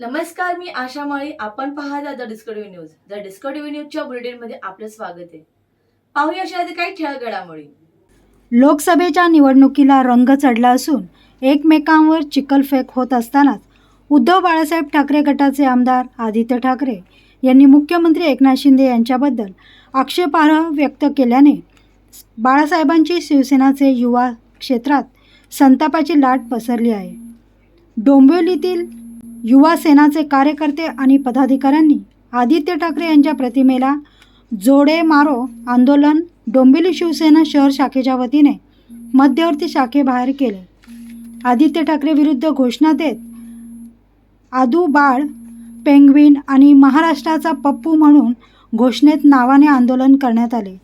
नमस्कार मी आशा माळी. आपण पाहता the Discovery news. The Discovery न्यूजच्या बुलेटिनमध्ये आपलं स्वागत आहे. पाहूया अशा काही ठळक घडामोडी लोकसभेच्या निवडणुकीला रंग चढला असून एकमेकांवर चिखलफेक होत असतानाच उद्धव बाळासाहेब ठाकरे गटाचे आमदार आदित्य ठाकरे यांनी मुख्यमंत्री एकनाथ शिंदे यांच्याबद्दल आक्षेपार्ह व्यक्त केल्याने बाळासाहेबांची शिवसेनाचे युवा क्षेत्रात संतापाची लाट पसरली आहे. डोंबिवलीतील युवा सेनाचे कार्यकर्ते आणि पदाधिकाऱ्यांनी आदित्य ठाकरे यांच्या प्रतिमेला जोडे मारो आंदोलन डोंबिवली शिवसेना शहर शाखेच्या वतीने मध्यवर्ती शाखेबाहेर केले. आदित्य ठाकरे विरुद्ध घोषणा देत आदू बाळ पेंग्विन आणि महाराष्ट्राचा पप्पू म्हणून घोषणेत नावाने आंदोलन करण्यात आले.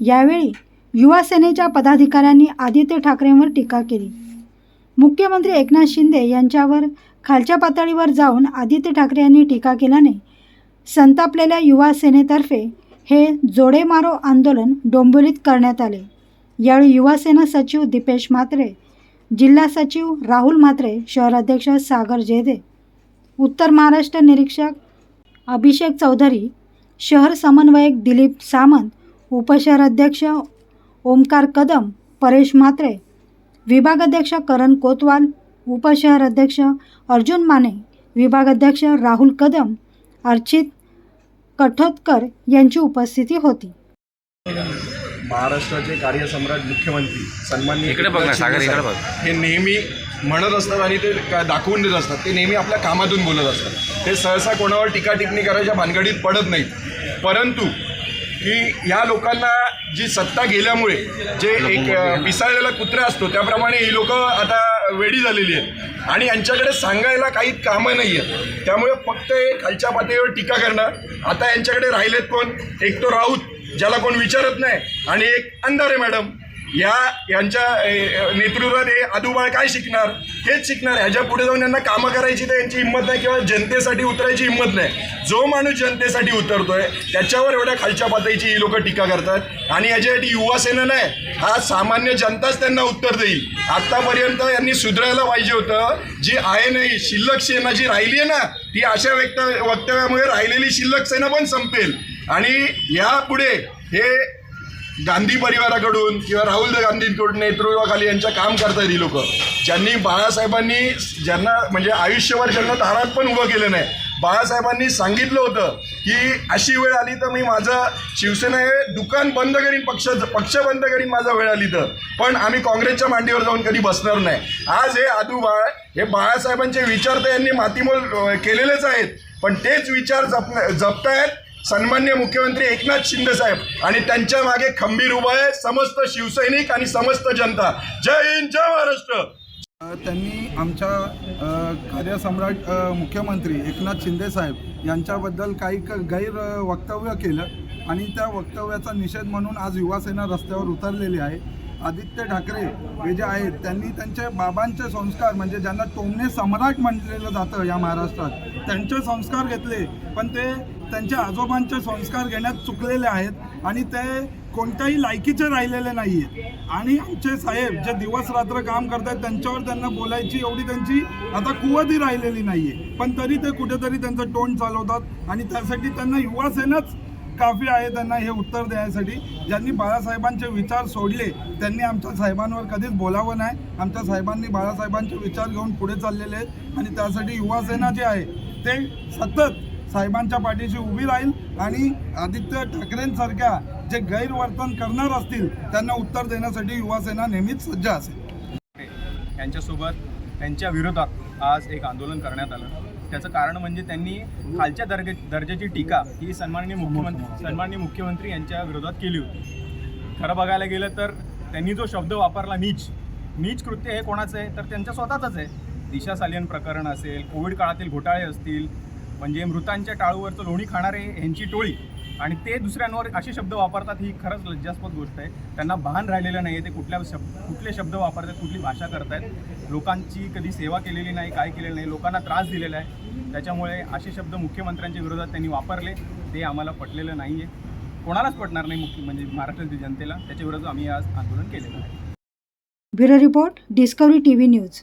यावेळी युवा सेनेच्या पदाधिकाऱ्यांनी आदित्य ठाकरेंवर टीका केली. मुख्यमंत्री एकनाथ शिंदे यांच्यावर खालच्या पातळीवर जाऊन आदित्य ठाकरे यांनी टीका केल्याने संतापलेल्या युवा सेनेतर्फे हे जोडे मारो आंदोलन डोंबिवलीत करण्यात आले. यावेळी युवासेना सचिव दीपेश म्हात्रे जिल्हा सचिव राहुल म्हात्रे शहराध्यक्ष सागर जेदे उत्तर महाराष्ट्र निरीक्षक अभिषेक चौधरी शहर समन्वयक दिलीप सामंत उपशहराध्यक्ष ओमकार कदम परेश म्हात्रे विभागाध्यक्ष करण कोतवाल उपशहराध्यक्ष अर्जुन माने विभागाध्यक्ष राहुल कदम अर्चित कठोतकर यांची उपस्थिती होती. महाराष्ट्राचे कार्यसम्राट मुख्यमंत्री सन्माननीय इकडे बघ ना, एकनाथ सागर, इकडे बघ. हे नेहमी म्हणत असतात आणि ते का- दाखवून देत असतात ते नेहमी आपल्या कामातून बोलत असतात. ते सहसा कोणावर टीका टिप्पणी करायच्या भानगडीत पडत नाहीत. परंतु की या लोकांना जी सत्ता गेल्यामुळे जे एक पिसाळलेला कुत्रा असतो त्याप्रमाणे ही लोक आता वेडी झालेली आहेत. आणि यांच्याकडे सांगायला काही कामं नाही आहेत त्यामुळे फक्त हे खालच्या पातळीवर टीका करणं आता यांच्याकडे राहिलेत कोण? एक तो राऊत ज्याला कोण विचारत नाही. आणि एक अंधारे मॅडम या यांच्या नेतृत्वात हे अदुबाळ काय शिकणार? हेच शिकणार. ह्याच्या पुढे जाऊन यांना कामं करायची तर यांची हिंमत नाही किंवा जनतेसाठी उतरायची हिंमत नाही. जो माणूस जनतेसाठी उतरतोय त्याच्यावर एवढ्या खालच्या पातळीची ही लोक टीका करतात. आणि याच्यासाठी युवा सेना नाही हा सामान्य जनताच त्यांना उत्तर देईल. आत्तापर्यंत यांनी सुधारायला पाहिजे होतं. जी आहे नाही शिल्लक सेना जी राहिली आहे ना ती अशा व्यक्त वक्तव्यामुळे राहिलेली शिल्लक सेना पण संपेल. आणि यापुढे हे गांधी परिवाराकडून किंवा राहुल गांधींकडून नेतृत्वाखाली यांच्या काम करतात ही लोक. ज्यांनी बाळासाहेबांनी ज्यांना म्हणजे आयुष्यभर ज्यांना दारात पण उभं केलं नाही बाळासाहेबांनी सांगितलं होतं की अशी वेळ आली तर मी माझं शिवसेना हे दुकान बंद करीन पक्ष पक्ष बंद करीन माझा वेळ आली तर. पण आम्ही काँग्रेसच्या मांडीवर जाऊन कधी बसणार नाही. आज हे आदू बाळ हे बाळासाहेबांचे विचार तर यांनी मातीमोल केलेलेच आहेत. पण तेच विचार जप जपतायत सन्मान्य मुख्यमंत्री एकनाथ शिंदे साहेब आणि त्यांच्या मागे खंबीर उभा आहे. समस्त शिवसैनिक आणि समस्त जनता. जय हिंद जय महाराष्ट्र. त्यांनी आमच्या कार्यसम्राट मुख्यमंत्री एकनाथ शिंदे साहेब यांच्याबद्दल काही क गैर वक्तव्य केलं आणि त्या वक्तव्याचा निषेध म्हणून आज युवासेना रस्त्यावर उतरलेली आहे. आदित्य ठाकरे हे जे आहेत त्यांनी त्यांचे बाबांचे संस्कार म्हणजे ज्यांना टोमणे सम्राट म्हटलेलं जातं या महाराष्ट्रात त्यांचे संस्कार घेतले. पण ते त्यांच्या आजोबांचे संस्कार घेण्यात चुकलेले आहेत आणि ते कोणत्याही लायकीचे राहिलेले नाही आहेत आणि आमचे साहेब जे दिवस रात्र काम करतात त्यांच्यावर त्यांना बोलायची एवढी त्यांची आता कुवतही राहिलेली नाही आहे पण तरी ते कुठेतरी त्यांचं तोंड चालवतात आणि त्यासाठी त्यांना युवासेनाच काफी आहे त्यांना हे उत्तर द्यायसाठी. ज्यांनी बाळासाहेबांचे विचार सोडले त्यांनी आमच्या साहेबांवर कधीच बोलावं नाही. आमच्या साहेबांनी बाळासाहेबांचे विचार घेऊन पुढे चाललेले आहेत आणि त्यासाठी युवासेना जे आहे ते सतत साहेबांच्या पाठीशी उभी राहील आणि आदित्य ठाकरेंसारख्या जे गैरवर्तन करणार असतील त्यांना उत्तर देण्यासाठी युवा सेना नेहमीच सज्ज असेल. यांच्यासोबत त्यांच्या विरोधात आज एक आंदोलन करण्यात आलं. त्याचं कारण म्हणजे त्यांनी खालच्या दर्जे दर्जाची टीका ही सन्माननीय मुख्यमंत्री सन्माननीय मुख्यमंत्री यांच्या विरोधात केली होती. खरं बघायला गेलं तर त्यांनी जो शब्द वापरला नीच नीच कृत्य हे कोणाचं आहे? तर त्यांच्या स्वतःचंच आहे. दिशा सालियन प्रकरण असेल कोविड काळातील घोटाळे असतील म्हणजे मृतांच्या टाळूवरचं लोणी खाणारे ह्यांची टोळी. आणि ते दुसऱ्यांवर असे शब्द वापरतात ही खरंच लज्जास्पद गोष्ट आहे. त्यांना भान राहिलेलं नाही आहे ते कुठल्या शब्द कुठले शब्द वापरतात कुठली भाषा करतायत. लोकांची कधी सेवा केलेली नाही काय केलेलं नाही लोकांना त्रास दिलेला आहे. त्याच्यामुळे असे शब्द मुख्यमंत्र्यांच्या विरोधात त्यांनी वापरले. ते आम्हाला पटलेलं नाही आहे कोणालाच पटणार नाही मुख्य म्हणजे महाराष्ट्रातील जनतेला. त्याच्या विरोधात आम्ही आज आंदोलन केलेलं आहे. Bureau report Discovery T V news.